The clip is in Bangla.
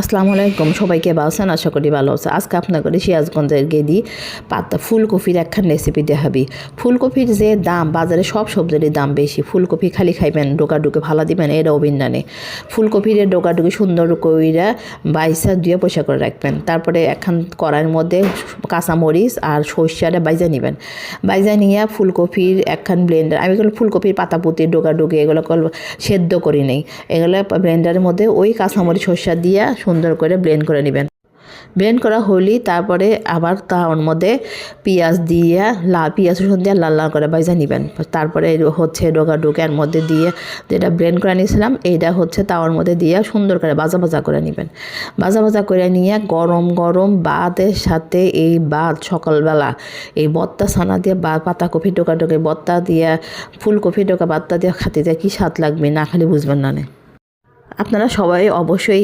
আসসালামু আলাইকুম, সবাইকে বাসন আশা করি ভালো আছে আজকে আপনাকে সিরাজগঞ্জের গেদি পাতা ফুলকপির একখান রেসিপি দেখাবি। ফুলকপির যে দাম, বাজারে সব সবজিরই দাম বেশি। ফুলকপি খালি খাইবেন ডোকা ডুকে ভালো দিবেন এটা অভিন্দানে ফুলকপির ডোকা ডুকে সুন্দর কইরা বাইসা দিয়ে পয়সা করে রাখবেন। তারপরে একখান কড়াইয়ের মধ্যে কাঁচামরিচ আর সর্ষাটা বাইজা নেবেন। বাইজা নিয়ে ফুলকপির একখান ব্লেন্ডার আমি এগুলো ফুলকপির পাতা পুঁতি ডোকা ডুকে এগুলো সেদ্ধ করি নেই। এগুলো ব্লেন্ডারের মধ্যে ওই কাঁচামরিচ, সর্ষা দিয়ে সুন্দর করে ব্লেন্ড করে নেবেন। ব্লেন্ড করা হলি তারপরে আবার তার মধ্যে পেঁয়াজ দিয়ে লাল পেঁয়াজ, রসুন দিয়ে লাল লাল করে বাইজা নেবেন। তারপরে হচ্ছে ডোকা ডোকার মধ্যে দিয়ে যেটা ব্লেন্ড করে নিয়েছিলাম, এইটা হচ্ছে তাওয়ার মধ্যে দিয়ে সুন্দর করে ভাজা ভাজা করে নেবেন। ভাজা ভাজা করে নিয়ে গরম গরম বাতের সাথে এই ভাত সকালবেলা, এই বত্তা ছানা দিয়ে বা পাতাকপি ডোকা ডোকে বত্তা দিয়ে ফুলকপি ডোকা বাত্তা দিয়ে খাতে দিয়ে কী স্বাদ লাগবে না খালি বুঝবেন নে। আপনারা সবাই অবশ্যই